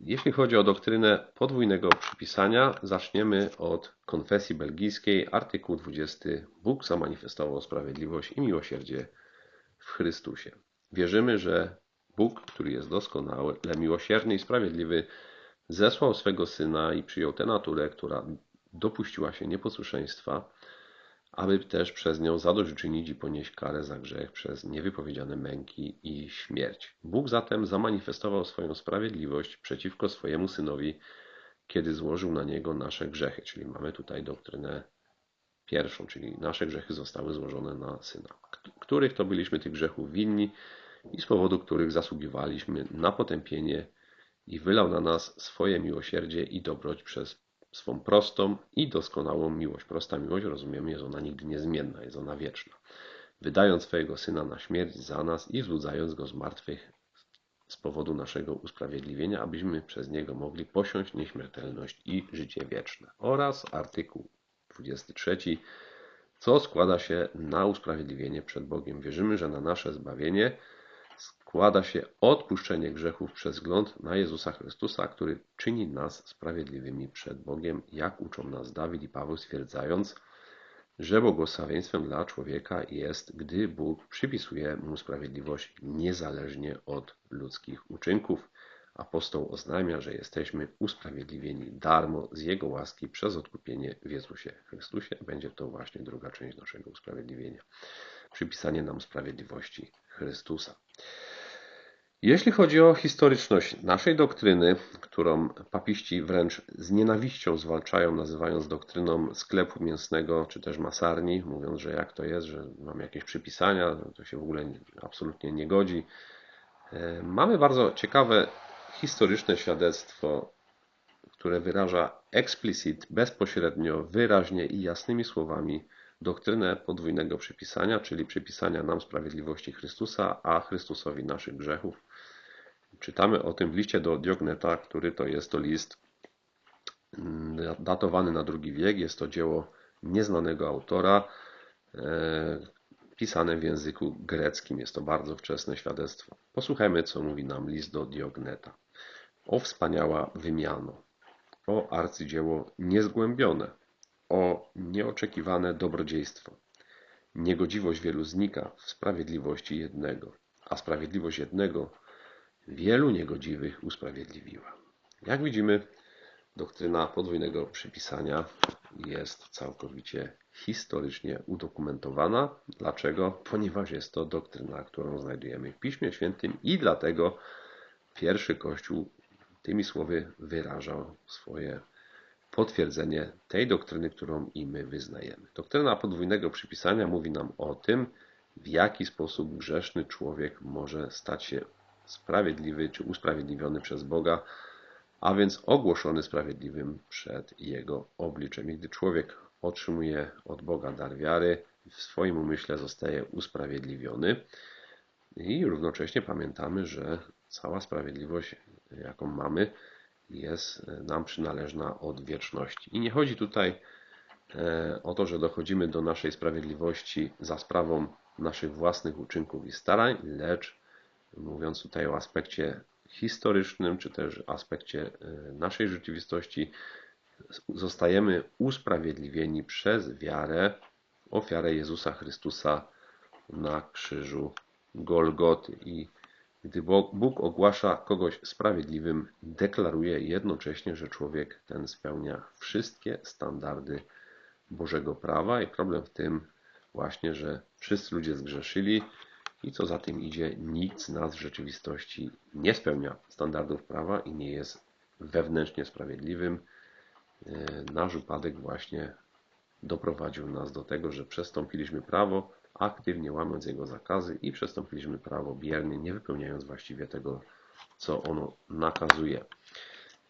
Jeśli chodzi o doktrynę podwójnego przypisania, zaczniemy od konfesji belgijskiej, artykuł 20. Bóg zamanifestował sprawiedliwość i miłosierdzie w Chrystusie. Wierzymy, że Bóg, który jest doskonały, miłosierny i sprawiedliwy, zesłał swego Syna i przyjął tę naturę, która dopuściła się nieposłuszeństwa, aby też przez nią zadośćuczynić i ponieść karę za grzech przez niewypowiedziane męki i śmierć. Bóg zatem zamanifestował swoją sprawiedliwość przeciwko swojemu Synowi, kiedy złożył na Niego nasze grzechy. Czyli mamy tutaj doktrynę pierwszą, czyli nasze grzechy zostały złożone na Syna, których to byliśmy tych grzechów winni i z powodu których zasługiwaliśmy na potępienie i wylał na nas swoje miłosierdzie i dobroć przez swą prostą i doskonałą miłość. Prosta miłość, rozumiemy, jest ona nigdy niezmienna, jest ona wieczna. Wydając swojego Syna na śmierć za nas i wzbudzając Go z martwych z powodu naszego usprawiedliwienia, abyśmy przez Niego mogli posiąść nieśmiertelność i życie wieczne. Oraz artykuł 23, co składa się na usprawiedliwienie przed Bogiem. Wierzymy, że na nasze zbawienie składa się odpuszczenie grzechów przez wzgląd na Jezusa Chrystusa, który czyni nas sprawiedliwymi przed Bogiem, jak uczą nas Dawid i Paweł, stwierdzając, że błogosławieństwem dla człowieka jest, gdy Bóg przypisuje mu sprawiedliwość niezależnie od ludzkich uczynków. Apostoł oznajmia, że jesteśmy usprawiedliwieni darmo z Jego łaski przez odkupienie w Jezusie Chrystusie. Będzie to właśnie druga część naszego usprawiedliwienia. Przypisanie nam sprawiedliwości Chrystusa. Jeśli chodzi o historyczność naszej doktryny, którą papiści wręcz z nienawiścią zwalczają, nazywając doktryną sklepu mięsnego czy też masarni, mówiąc, że jak to jest, że mamy jakieś przypisania, to się w ogóle absolutnie nie godzi. E, mamy bardzo ciekawe historyczne świadectwo, które wyraża explicit, bezpośrednio, wyraźnie i jasnymi słowami doktrynę podwójnego przypisania, czyli przypisania nam sprawiedliwości Chrystusa, a Chrystusowi naszych grzechów. Czytamy o tym w liście do Diogneta, który to jest to list mm, datowany na II wiek. Jest to dzieło nieznanego autora, e, pisane w języku greckim. Jest to bardzo wczesne świadectwo. Posłuchajmy, co mówi nam list do Diogneta. O wspaniała wymiano, o arcydzieło niezgłębione, o nieoczekiwane dobrodziejstwo. Niegodziwość wielu znika w sprawiedliwości jednego, a sprawiedliwość jednego wielu niegodziwych usprawiedliwiła. Jak widzimy, doktryna podwójnego przypisania jest całkowicie historycznie udokumentowana. Dlaczego? Ponieważ jest to doktryna, którą znajdujemy w Piśmie Świętym i dlatego pierwszy Kościół tymi słowy wyrażał swoje potwierdzenie tej doktryny, którą i my wyznajemy. Doktryna podwójnego przypisania mówi nam o tym, w jaki sposób grzeszny człowiek może stać się sprawiedliwy czy usprawiedliwiony przez Boga, a więc ogłoszony sprawiedliwym przed Jego obliczem. I gdy człowiek otrzymuje od Boga dar wiary, w swoim umyśle zostaje usprawiedliwiony i równocześnie pamiętamy, że cała sprawiedliwość, jaką mamy, jest nam przynależna od wieczności. I nie chodzi tutaj e, o to, że dochodzimy do naszej sprawiedliwości za sprawą naszych własnych uczynków i starań, lecz mówiąc tutaj o aspekcie historycznym, czy też aspekcie e, naszej rzeczywistości, zostajemy usprawiedliwieni przez wiarę, ofiarę Jezusa Chrystusa na krzyżu Golgoty. I gdy Bóg ogłasza kogoś sprawiedliwym, deklaruje jednocześnie, że człowiek ten spełnia wszystkie standardy Bożego prawa i problem w tym właśnie, że wszyscy ludzie zgrzeszyli i co za tym idzie, nikt z nas w rzeczywistości nie spełnia standardów prawa i nie jest wewnętrznie sprawiedliwym. E, nasz upadek właśnie doprowadził nas do tego, że przestąpiliśmy prawo, aktywnie łamiąc jego zakazy i przestąpiliśmy prawo biernie, nie wypełniając właściwie tego, co ono nakazuje.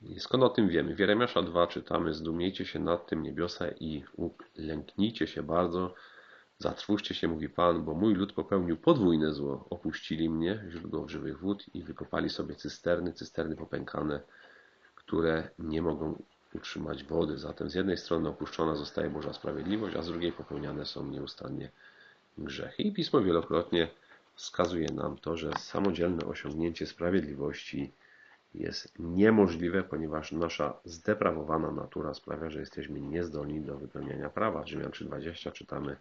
I skąd o tym wiemy? W Jeremiasza 2 czytamy Zdumiejcie się nad tym niebiosa i lęknijcie się bardzo. Zatrwóżcie się, mówi Pan, bo mój lud popełnił podwójne zło. Opuścili mnie, źródło żywych wód i wykopali sobie cysterny, cysterny popękane, które nie mogą utrzymać wody. Zatem z jednej strony opuszczona zostaje Boża Sprawiedliwość, a z drugiej popełniane są nieustannie grzechy. I Pismo wielokrotnie wskazuje nam to, że samodzielne osiągnięcie sprawiedliwości jest niemożliwe, ponieważ nasza zdeprawowana natura sprawia, że jesteśmy niezdolni do wypełniania prawa. W Rzymian 3,20 czytamy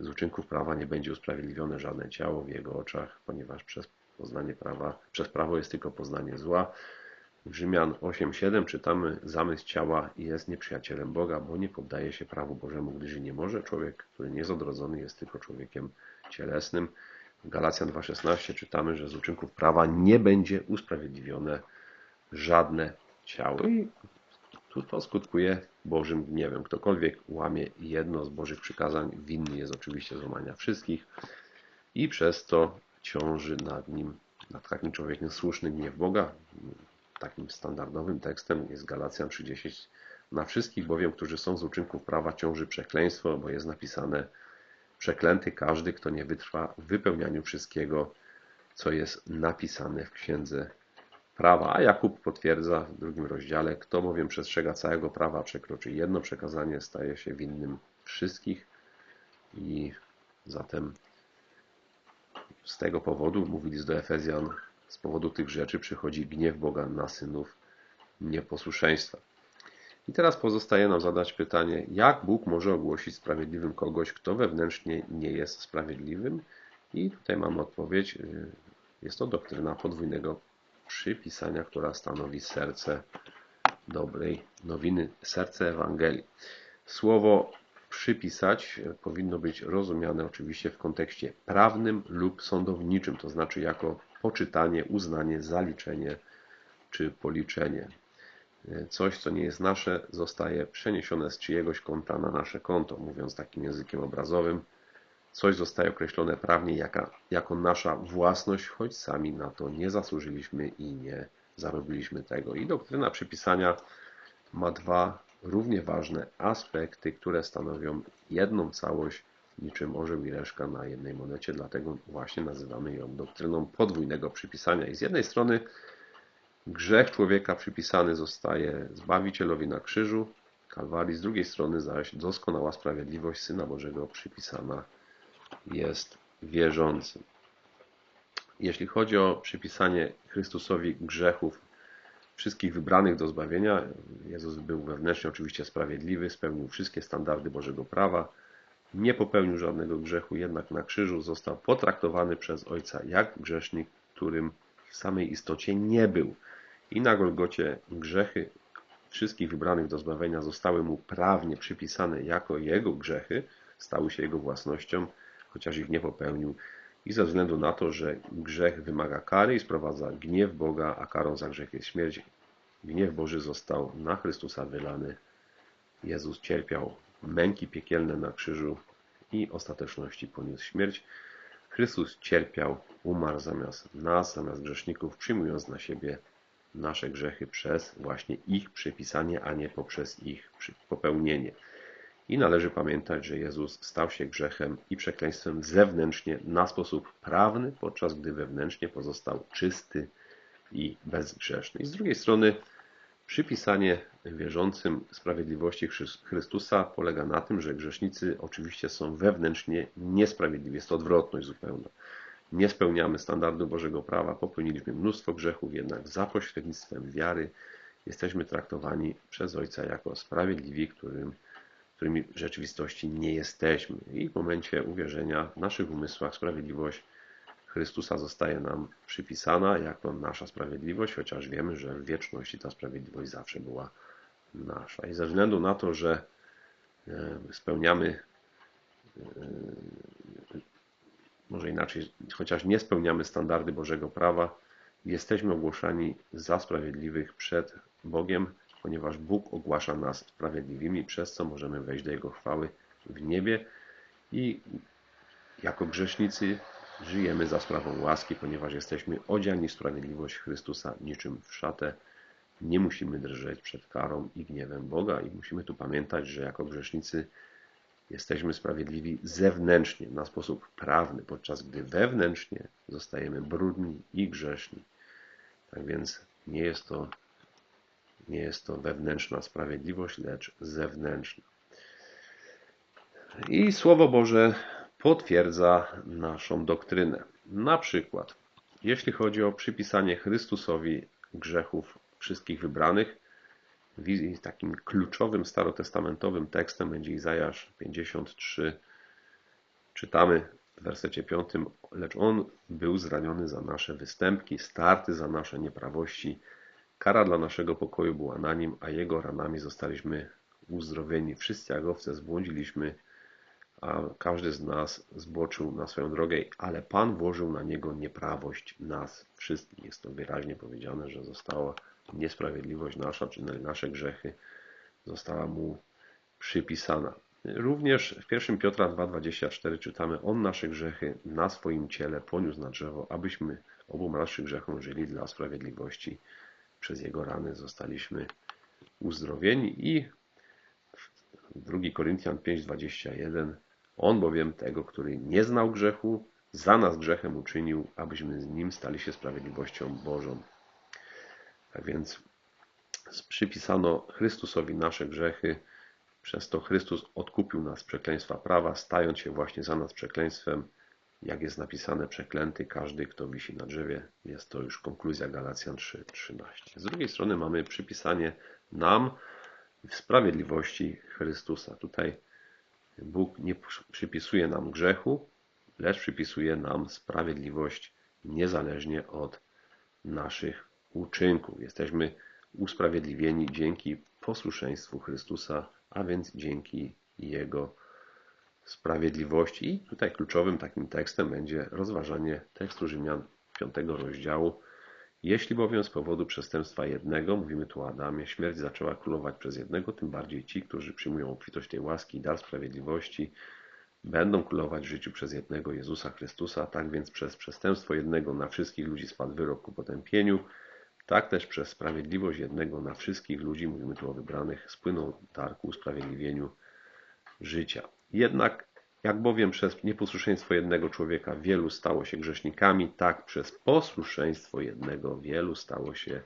z uczynków prawa nie będzie usprawiedliwione żadne ciało w jego oczach, ponieważ przez poznanie prawa, przez prawo jest tylko poznanie zła. W Rzymian 8,7 czytamy zamysł ciała jest nieprzyjacielem Boga, bo nie poddaje się prawu Bożemu, gdyż nie może. Człowiek, który nie jest odrodzony, jest tylko człowiekiem cielesnym. W Galacjan 2,16 czytamy, że z uczynków prawa nie będzie usprawiedliwione żadne ciało. I to skutkuje Bożym gniewem. Ktokolwiek łamie jedno z Bożych przykazań, winny jest oczywiście złamania wszystkich i przez to ciąży nad nim, nad takim człowiekiem słuszny gniew Boga. Takim standardowym tekstem jest Galacjan 3:10. Na wszystkich bowiem, którzy są z uczynków prawa, ciąży przekleństwo, bo jest napisane przeklęty każdy, kto nie wytrwa w wypełnianiu wszystkiego, co jest napisane w księdze prawa. A Jakub potwierdza w drugim rozdziale, kto bowiem przestrzega całego prawa, przekroczy jedno przekazanie, staje się winnym wszystkich. I zatem z tego powodu, mówi list do Efezjan, z powodu tych rzeczy przychodzi gniew Boga na synów nieposłuszeństwa. I teraz pozostaje nam zadać pytanie, jak Bóg może ogłosić sprawiedliwym kogoś, kto wewnętrznie nie jest sprawiedliwym? I tutaj mamy odpowiedź. Jest to doktryna podwójnego przypisania, która stanowi serce dobrej nowiny, serce Ewangelii. Słowo przypisać powinno być rozumiane oczywiście w kontekście prawnym lub sądowniczym, to znaczy jako poczytanie, uznanie, zaliczenie czy policzenie. Coś, co nie jest nasze, zostaje przeniesione z czyjegoś konta na nasze konto, mówiąc takim językiem obrazowym. Coś zostaje określone prawnie jaka, jako nasza własność, choć sami na to nie zasłużyliśmy i nie zarobiliśmy tego. I doktryna przypisania ma dwa równie ważne aspekty, które stanowią jedną całość, niczym orzeł i reszka na jednej monecie, dlatego właśnie nazywamy ją doktryną podwójnego przypisania. I z jednej strony grzech człowieka przypisany zostaje Zbawicielowi na krzyżu, Kalwarii, z drugiej strony zaś doskonała sprawiedliwość Syna Bożego przypisana jest wierzącym. Jeśli chodzi o przypisanie Chrystusowi grzechów wszystkich wybranych do zbawienia, Jezus był wewnętrznie oczywiście sprawiedliwy, spełnił wszystkie standardy Bożego prawa, nie popełnił żadnego grzechu, jednak na krzyżu został potraktowany przez Ojca jak grzesznik, którym w samej istocie nie był. I na Golgocie grzechy wszystkich wybranych do zbawienia zostały mu prawnie przypisane jako jego grzechy, stały się jego własnością, chociaż ich nie popełnił. I ze względu na to, że grzech wymaga kary i sprowadza gniew Boga, a karą za grzech jest śmierć, gniew Boży został na Chrystusa wylany. Jezus cierpiał męki piekielne na krzyżu i ostateczności poniósł śmierć. Chrystus cierpiał, umarł zamiast nas, zamiast grzeszników, przyjmując na siebie nasze grzechy przez właśnie ich przypisanie, a nie poprzez ich popełnienie. I należy pamiętać, że Jezus stał się grzechem i przekleństwem zewnętrznie na sposób prawny, podczas gdy wewnętrznie pozostał czysty i bezgrzeszny. I z drugiej strony przypisanie wierzącym sprawiedliwości Chrystusa polega na tym, że grzesznicy oczywiście są wewnętrznie niesprawiedliwi. Jest to odwrotność zupełna. Nie spełniamy standardu Bożego prawa, popełniliśmy mnóstwo grzechów, jednak za pośrednictwem wiary jesteśmy traktowani przez Ojca jako sprawiedliwi, którym którymi w rzeczywistości nie jesteśmy. I w momencie uwierzenia w naszych umysłach sprawiedliwość Chrystusa zostaje nam przypisana jako nasza sprawiedliwość, chociaż wiemy, że w wieczności ta sprawiedliwość zawsze była nasza. I ze względu na to, że e, spełniamy, e, może inaczej, chociaż nie spełniamy standardy Bożego prawa, jesteśmy ogłoszeni za sprawiedliwych przed Bogiem, ponieważ Bóg ogłasza nas sprawiedliwymi, przez co możemy wejść do Jego chwały w niebie i jako grzesznicy żyjemy za sprawą łaski, ponieważ jesteśmy odziani w sprawiedliwość Chrystusa niczym w szatę. Nie musimy drżeć przed karą i gniewem Boga i musimy tu pamiętać, że jako grzesznicy jesteśmy sprawiedliwi zewnętrznie, na sposób prawny, podczas gdy wewnętrznie zostajemy brudni i grzeszni. Tak więc nie jest to nie jest to wewnętrzna sprawiedliwość, lecz zewnętrzna. I Słowo Boże potwierdza naszą doktrynę. Na przykład, jeśli chodzi o przypisanie Chrystusowi grzechów wszystkich wybranych. Takim kluczowym starotestamentowym tekstem będzie Izajasz 53. Czytamy w wersecie 5. Lecz On był zraniony za nasze występki, starty za nasze nieprawości. Kara dla naszego pokoju była na Nim, a Jego ranami zostaliśmy uzdrowieni. Wszyscy jak owce zbłądziliśmy, a każdy z nas zboczył na swoją drogę, ale Pan włożył na niego nieprawość nas wszystkich. Jest to wyraźnie powiedziane, że została niesprawiedliwość nasza, czy nasze grzechy została mu przypisana. Również w 1 Piotra 2,24 czytamy On nasze grzechy na swoim ciele poniósł na drzewo, abyśmy obu naszych grzechom żyli dla sprawiedliwości. Przez Jego rany zostaliśmy uzdrowieni i 2 Koryntian 5,21 On bowiem tego, który nie znał grzechu, za nas grzechem uczynił, abyśmy z Nim stali się sprawiedliwością Bożą. Tak więc przypisano Chrystusowi nasze grzechy, przez to Chrystus odkupił nas z przekleństwa prawa, stając się właśnie za nas przekleństwem, jak jest napisane, przeklęty każdy, kto wisi na drzewie. Jest to już konkluzja Galacjan 3:13. Z drugiej strony mamy przypisanie nam w sprawiedliwości Chrystusa. Tutaj Bóg nie przypisuje nam grzechu, lecz przypisuje nam sprawiedliwość niezależnie od naszych uczynków. Jesteśmy usprawiedliwieni dzięki posłuszeństwu Chrystusa, a więc dzięki Jego sprawiedliwości. I tutaj kluczowym takim tekstem będzie rozważanie tekstu Rzymian 5 rozdziału. Jeśli bowiem z powodu przestępstwa jednego, mówimy tu o Adamie, śmierć zaczęła królować przez jednego, tym bardziej ci, którzy przyjmują obfitość tej łaski i dar sprawiedliwości, będą królować w życiu przez jednego Jezusa Chrystusa. Tak więc przez przestępstwo jednego na wszystkich ludzi spadł wyrok ku potępieniu, tak też przez sprawiedliwość jednego na wszystkich ludzi, mówimy tu o wybranych, spłynął dar ku usprawiedliwieniu życia. Jednak, jak bowiem przez nieposłuszeństwo jednego człowieka wielu stało się grzesznikami, tak przez posłuszeństwo jednego wielu stało się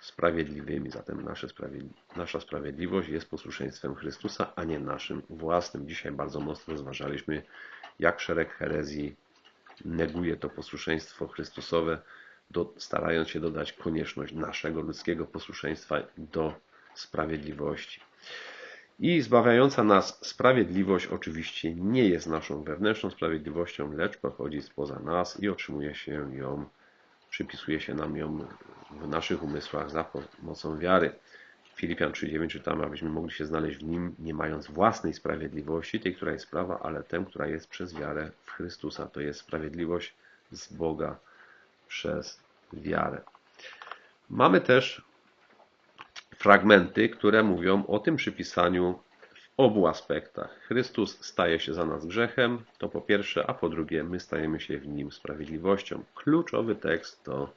sprawiedliwymi. Zatem nasze sprawiedli nasza sprawiedliwość jest posłuszeństwem Chrystusa, a nie naszym własnym. Dzisiaj bardzo mocno rozważaliśmy, jak szereg herezji neguje to posłuszeństwo Chrystusowe, do, starając się dodać konieczność naszego ludzkiego posłuszeństwa do sprawiedliwości. I zbawiająca nas sprawiedliwość oczywiście nie jest naszą wewnętrzną sprawiedliwością, lecz pochodzi spoza nas i otrzymuje się ją, przypisuje się nam ją w naszych umysłach za pomocą wiary. Filipian 3,9 czytamy, abyśmy mogli się znaleźć w Nim, nie mając własnej sprawiedliwości, tej, która jest prawa, ale tę, która jest przez wiarę w Chrystusa. To jest sprawiedliwość z Boga przez wiarę. Mamy też fragmenty, które mówią o tym przypisaniu w obu aspektach. Chrystus staje się za nas grzechem, to po pierwsze, a po drugie, my stajemy się w nim sprawiedliwością. Kluczowy tekst to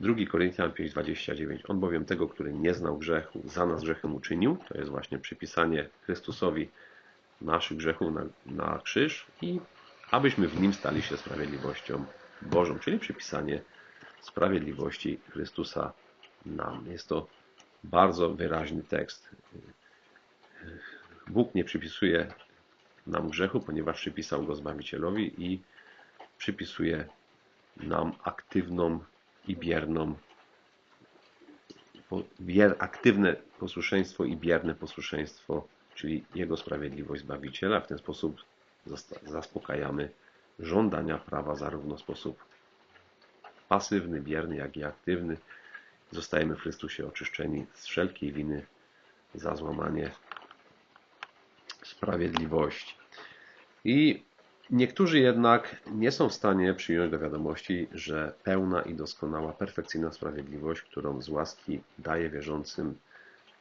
2 Koryntian 5:29. On bowiem tego, który nie znał grzechu, za nas grzechem uczynił. To jest właśnie przypisanie Chrystusowi naszych grzechów na, na krzyż i abyśmy w nim stali się sprawiedliwością Bożą, czyli przypisanie sprawiedliwości Chrystusa nam. Jest to bardzo wyraźny tekst. Bóg nie przypisuje nam grzechu, ponieważ przypisał go Zbawicielowi i przypisuje nam aktywną i bierną bier, aktywne posłuszeństwo i bierne posłuszeństwo, czyli Jego sprawiedliwość Zbawiciela. W ten sposób zaspokajamy żądania prawa zarówno w sposób pasywny, bierny, jak i aktywny. Zostajemy w Chrystusie oczyszczeni z wszelkiej winy za złamanie sprawiedliwości. I niektórzy jednak nie są w stanie przyjąć do wiadomości, że pełna i doskonała, perfekcyjna sprawiedliwość, którą z łaski daje wierzącym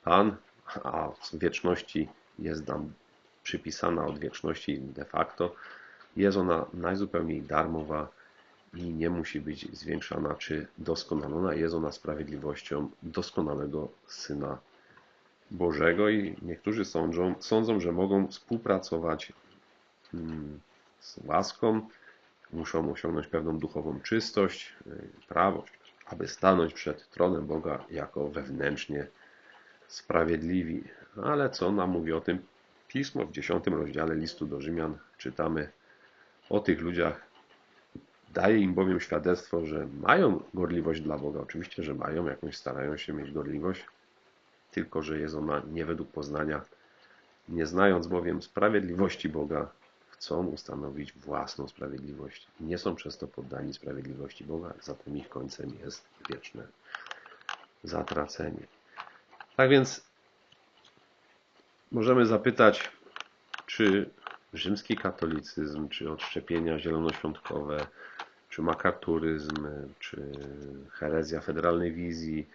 Pan, a w wieczności jest nam przypisana od wieczności de facto, jest ona najzupełniej darmowa i nie musi być zwiększana czy doskonalona. Jest ona sprawiedliwością doskonałego Syna Bożego i niektórzy sądzą, sądzą że mogą współpracować mm, z łaską, muszą osiągnąć pewną duchową czystość, y, prawość, aby stanąć przed tronem Boga jako wewnętrznie sprawiedliwi. Ale co nam mówi o tym Pismo w dziesiątym rozdziale listu do Rzymian? Czytamy o tych ludziach Daje im bowiem świadectwo, że mają gorliwość dla Boga. Oczywiście, że mają, jakąś starają się mieć gorliwość, tylko że jest ona nie według poznania. Nie znając bowiem sprawiedliwości Boga, chcą ustanowić własną sprawiedliwość. Nie są przez to poddani sprawiedliwości Boga, zatem ich końcem jest wieczne zatracenie. Tak więc możemy zapytać, czy rzymski katolicyzm, czy odszczepienia zielonoświątkowe, czy makarturyzm, czy herezja federalnej wizji,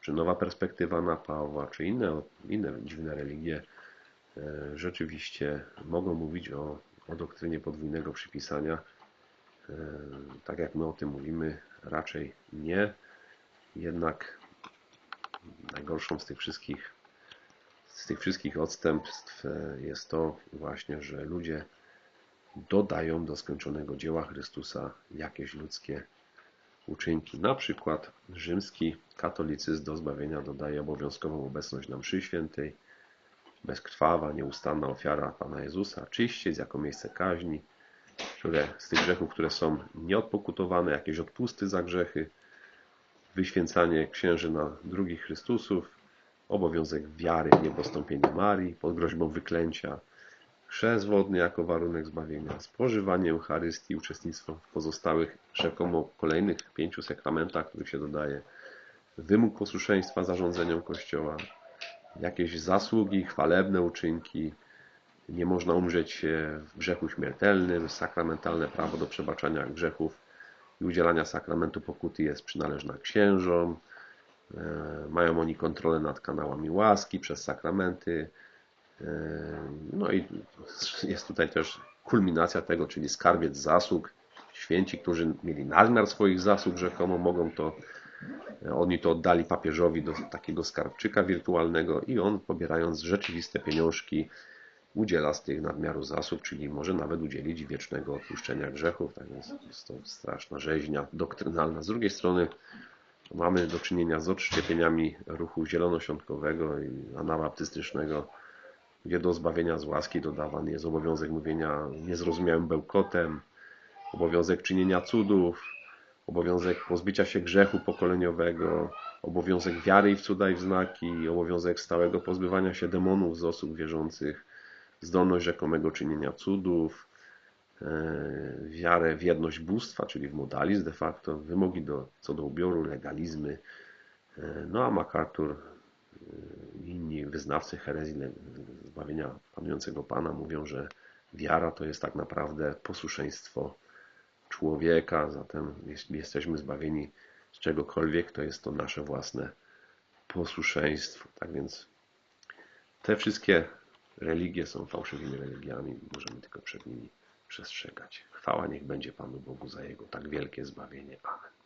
czy nowa perspektywa na Pawła, czy inne, inne dziwne religie e, rzeczywiście mogą mówić o, o doktrynie podwójnego przypisania. E, tak jak my o tym mówimy, raczej nie. Jednak najgorszą z tych wszystkich z tych wszystkich odstępstw e, jest to właśnie, że ludzie dodają do skończonego dzieła Chrystusa jakieś ludzkie uczynki. Na przykład rzymski katolicyzm do zbawienia dodaje obowiązkową obecność na mszy świętej, bezkrwawa, nieustanna ofiara Pana Jezusa, czyściec jako miejsce kaźni, które z tych grzechów, które są nieodpokutowane, jakieś odpusty za grzechy, wyświęcanie księży na drugich Chrystusów, obowiązek wiary w niepostąpienie Marii pod groźbą wyklęcia, chrzest wodny jako warunek zbawienia, spożywanie Eucharystii, uczestnictwo w pozostałych rzekomo kolejnych pięciu sakramentach, których się dodaje, wymóg posłuszeństwa zarządzeniom Kościoła, jakieś zasługi, chwalebne uczynki, nie można umrzeć w grzechu śmiertelnym, sakramentalne prawo do przebaczania grzechów i udzielania sakramentu pokuty jest przynależna księżom, mają oni kontrolę nad kanałami łaski przez sakramenty, e, no i jest tutaj też kulminacja tego, czyli skarbiec zasług. Święci, którzy mieli nadmiar swoich zasług rzekomo, mogą to, oni to oddali papieżowi do takiego skarbczyka wirtualnego i on pobierając rzeczywiste pieniążki udziela z tych nadmiaru zasług, czyli może nawet udzielić wiecznego odpuszczenia grzechów. Tak więc jest to straszna rzeźnia doktrynalna. Z drugiej strony mamy do czynienia z odszczepieniami ruchu zielonoświątkowego i anabaptystycznego, gdzie do zbawienia z łaski dodawany jest obowiązek mówienia niezrozumiałym bełkotem, obowiązek czynienia cudów, obowiązek pozbycia się grzechu pokoleniowego, obowiązek wiary w cuda i w znaki, obowiązek stałego pozbywania się demonów z osób wierzących, zdolność rzekomego czynienia cudów, wiarę w jedność bóstwa, czyli w modalizm de facto, wymogi do, co do ubioru, legalizmy. E, no a MacArthur i e, inni wyznawcy herezji zbawienia panującego Pana mówią, że wiara to jest tak naprawdę posłuszeństwo człowieka, zatem jeśli jesteśmy zbawieni z czegokolwiek, to jest to nasze własne posłuszeństwo. Tak więc te wszystkie religie są fałszywymi religiami, możemy tylko przed nimi przestrzegać. Chwała niech będzie Panu Bogu za Jego tak wielkie zbawienie. Amen.